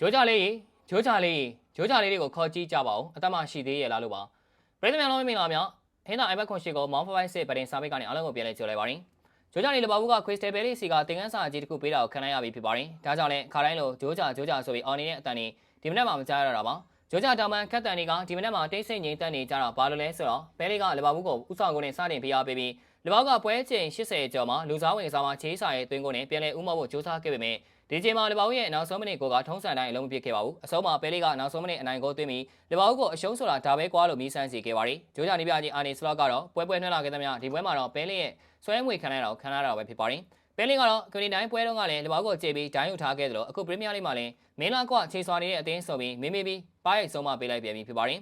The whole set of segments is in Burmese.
ဂျိုးကြလေးဂျိုးကြလေးဂျိုးကြလေးတွေကိုခေါ်ကြည့်ကြပါဦးအသက်မရှိသေးရဲ့လားလို့ပါပရိသတ်များလုံးမင်္ဂလာများဟင်းသာအိုင်ဘက်ခွန်ရှိကိုမောင်ဖိုင်စစ်ပရင်စာပိတ်ကနေအားလုံးကိုပြန်လဲကြိုလိုက်ပါရင်ဂျိုးကြလေးလဘာဘူးကခွစ်စတယ်ဘယ်လေးစီကတင်ကန်းစာအကြီးတစ်ခုပေးတာကိုခံလိုက်ရပြီဖြစ်ပါတယ်ဒါကြောင့်လည်းခါတိုင်းလိုဂျိုးကြဂျိုးကြဆိုပြီးအော်နေတဲ့အတန်นี้ဒီမနေ့မှမကြားရတော့ပါဂျိုးကြတောင်ပန်ခက်တန်တွေကဒီမနေ့မှတိတ်ဆိတ်ငိမ့်တက်နေကြတာဘာလို့လဲဆိုတော့ဘဲလေးကလဘာဘူးကိုဥဆောင်ကိုနဲ့စတင်ပြရပေးပြီး လဘာကပွဲချိန်80ကျော်မှာလူစားဝင်စားမှာချေးစာရဲ့တွင်းကိုနဲ့ပြန်လဲဥမောဖို့စူးစမ်းခဲ့ပေမဲ့ဒီချိန်မှာလဘာဦးရဲ့နောက်ဆုံးမိနစ်ကိုကထုံးစံတိုင်းအလုံးမပြစ်ခဲ့ပါဘူးအဆုံးမှာပဲလေးကနောက်ဆုံးမိနစ်အနိုင်ကိုသွင်းပြီးလဘာဦးကိုအရှုံးဆိုတာဒါပဲကွာလို့မီးဆန်းစီခဲ့ပါတယ်ဂျိုးကြနေပြချင်းအာနေစလော့ကတော့ပွဲပွဲနှွှဲလာခဲ့သမျှဒီပွဲမှာတော့ပဲလေးရဲ့ဆွဲငွေခံရတာကိုခံရတာပဲဖြစ်ပါတယ်ပဲလေးကတော့ကွန်တီတိုင်းပွဲတုန်းကလည်းလဘာဦးကိုကြေပြီးဒိုင်းယူထားခဲ့သလိုအခုပရီးမီးယားလိမှာလည်းမင်းလာကွခြေစွာနေတဲ့အသင်းဆိုပြီးမင်းမေးပြီးပါးရိုက်ဆုံးမပေးလိုက်ပြန်ပြီဖြစ်ပါတယ်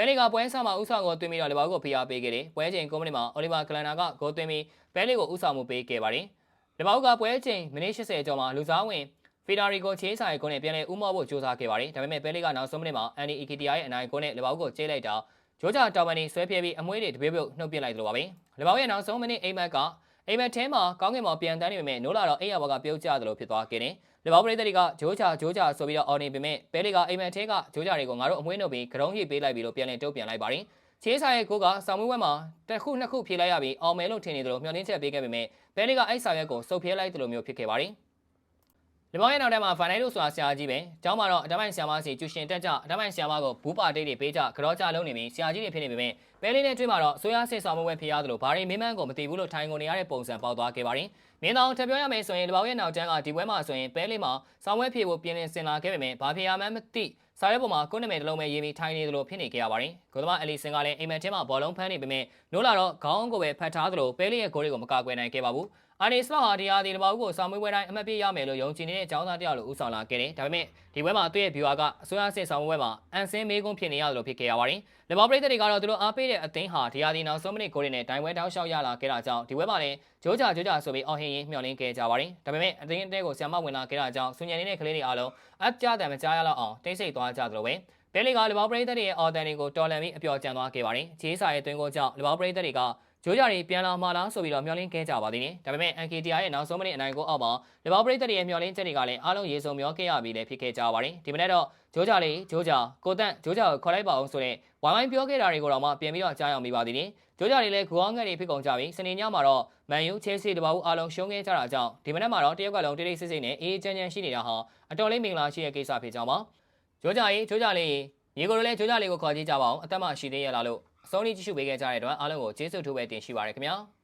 ဘဲလီကပွဲဆာမှာဥဆောင်ကိုတွင်းပြီးတော့လဘာကိုဖိအားပေးခဲ့တယ်။ပွဲချိန်9မိနစ်မှာအိုလီဗာကလန်နာကဂိုးသွင်းပြီးဘဲလီကိုဥဆောင်မှုပေးခဲ့ပါတယ်။လဘာကပွဲချိန်မိနစ်80ကျော်မှာလူစားဝင်ဖီဒါရီကိုချေးဆိုင်ကိုနဲ့ပြန်လဲဥမောဖို့ကြိုးစားခဲ့ပါတယ်။ဒါပေမဲ့ဘဲလီကနောက်ဆုံးမိနစ်မှာအန်နီအီကီတီယာရဲ့အနိုင်ကိုနဲ့လဘာကိုချေးလိုက်တာဂျိုးဂျာတောင်ပန်နီဆွဲပြဲပြီးအမွှေးတွေတပြေးပြုတ်နှုတ်ပစ်လိုက်သလိုပါပဲ။လဘာရဲ့နောက်ဆုံးမိနစ်အိမ်မက်က အိမ်မက်ထဲမှာကောင်းကင်မောင်ပြန်တန်းနေပေမဲ့နိုးလာတော့အိမ်ရဘောကပြုတ်ကျသလိုဖြစ်သွားခဲ့တယ်။လေဘောပရိသတ်တွေကဂျိုးချာဂျိုးချာဆိုပြီးတော့အော်နေပေမဲ့ဘဲလီကအိမ်မက်ထဲကဂျိုးချာတွေကိုငါတို့အမွှေးနှုတ်ပြီးကရုံးရိပ်ပေးလိုက်ပြီးလို့ပြန်လည်တုတ်ပြန်လိုက်ပါတယ်။ချေးဆိုင်ရဲ့ကိုကဆောင်းမွေးဝက်မှာတစ်ခုနှစ်ခုဖြေလိုက်ရပြီးအောင်မဲလို့ထင်နေတယ်လို့မျှော်လင့်ချက်ပေးခဲ့ပေမဲ့ဘဲလီကအဲ့ဆောင်ရွက်ကိုစုပ်ဖြဲလိုက်တယ်လို့မျိုးဖြစ်ခဲ့ပါတယ်။ လေဘောရဲ့နောက်ထဲမှာဖိုင်နိုက်လို့ဆိုတာဆရာကြီးပဲ။ကျောင်းမှာတော့အတမိုင်ဆရာမစီကျူရှင်တက်ကြအတမိုင်ဆရာမကိုဘူးပါတိတ်တွေပေးကြကြောကြလုံးနေပြီးဆရာကြီးတွေဖြစ်နေပေမဲ့ဘဲလီနဲ့တွေ့မှာတော့ဆိုရစစ်ဆောင်မွေးဖြစ်ရတယ်လို့ဘာတွေမင်းမန်းကိုမသိဘူးလို့ထိုင်ကုန်နေရတဲ့ပုံစံပေါက်သွားခဲ့ပါတယ်။မင်းတော်ထပ်ပြောရမယ်ဆိုရင်လေဘောရဲ့နောက်တန်းကဒီပွဲမှာဆိုရင်ဘဲလီမှာဆောင်းဝဲဖြေဖို့ပြင်လင်စင်လာခဲ့ပေမဲ့ဘာဖြစ်ရမှန်းမသိစာရဲပေါ်မှာကိုယ်နာမည်တစ်လုံးပဲရေးပြီးထိုင်နေသလိုဖြစ်နေကြရပါတယ်။ကိုသမားအလီစင်ကလည်းအိမ်မက်ထဲမှာဘောလုံးဖမ်းနေပေမဲ့နိုးလာတော့ခေါင်းကိုပဲဖတ်ထားသလိုပဲလေးရဲ့ဂိုးတွေကိုမကာကွယ်နိုင်ခဲ့ပါဘူး။ အာနီစလော့ဟာဒီယာဒီလဘာဦးကိုစာမွေးပွဲတိုင်းအမှတ်ပေးရမယ်လို့ယုံကြည်နေတဲ့အကြောင်းသားတယောက်လိုဦးဆောင်လာခဲ့တယ်။ဒါပေမဲ့ဒီပွဲမှာသူ့ရဲ့ viewer ကအစိုးရစစ်ဆောင်ပွဲမှာအန်ဆင်းမေးခွန်းဖြစ်နေရသလိုဖြစ်ခဲ့ရပါတယ်။လဘာပရိသတ်တွေကတော့သူတို့အားပေးတဲ့အသင်းဟာဒီယာဒီနောက်ဆုံးမိနစ်ဂိုးတွေနဲ့ဒိုင်ပွဲတောက်လျှောက်ရလာခဲ့တာကြောင့်ဒီပွဲမှာလည်းဂျိုးဂျာဂျိုးဂျာဆိုပြီးအော်ဟင်ရင်မျှော်လင့်ခဲ့ကြပါတယ်။ဒါပေမဲ့အသင်းအတဲကိုဆီယမဝင်လာခဲ့တာကြောင့်ဆူညံနေတဲ့ကလေးတွေအားလုံးအပ်ကြတယ်မကြားရတော့အောင်တိတ်ဆိတ်သွားကြသလိုပဲ။ဘဲလီကလဘောပရိသတ်တွေရဲ့အော်တန်တွေကိုတော်လန်ပြီးအပျော်ကျန်သွားခဲ့ပါတယ်။ဂျေးစာရဲ့တွင်းကိုကြောင့်လဘောပရိသတ်တွေက ဂျိုးကြတွေပြန်လာမှလားဆိုပြီးတော့မျှော်လင့်ခဲ့ကြပါသေးတယ်။ဒါပေမဲ့ NKTR ရဲ့နောက်ဆုံးမိနစ်အနိုင်ကိုအောက်မှာလဘောပရိသတ်တွေရဲ့မျှော်လင့်ချက်တွေကလည်းအားလုံးရေစုံမျောခဲ့ရပြီးလည်းဖြစ်ခဲ့ကြပါတယ်။ဒီမနေ့တော့ဂျိုးကြလေးဂျိုးကြကိုတန့်ဂျိုးကြကိုခေါ်လိုက်ပါအောင်ဆိုတဲ့ဝိုင်းဝိုင်းပြောခဲ့တာတွေကိုတော့မှပြန်ပြီးတော့ကြားအောင်မိပါသေးတယ်။ဂျိုးကြတွေလည်းဂူအောင်ငယ်တွေဖြစ်ကုန်ကြပြီ။စနေညမှာတော့မန်ယူချဲစီတပါဘူးအားလုံးရှုံးခဲ့ကြတာကြောင့်ဒီမနေ့မှာတော့တရုတ်ကလုံးတိတ်တိတ်ဆိတ်ဆိတ်နဲ့အေးချမ်းချမ်းရှိနေတာဟာအတော်လေးမင်္ဂလာရှိတဲ့ကိစ္စဖြစ်ကြောင်းပါ။ဂျိုးကြရေးဂျိုးကြလေးညီကိုတို့လည်းဂျိုးကြလေးကိုခေါ်ကြည့်ကြပါအောင်အသက်မရှိသေးရလားလို့ အဆုံးထိကြည့်ရှုပေးခဲ့ကြတဲ့အတွက်အားလုံးကိုကျေးဇူးထူးပဲတင်ရှိပါရခင်ဗျာ။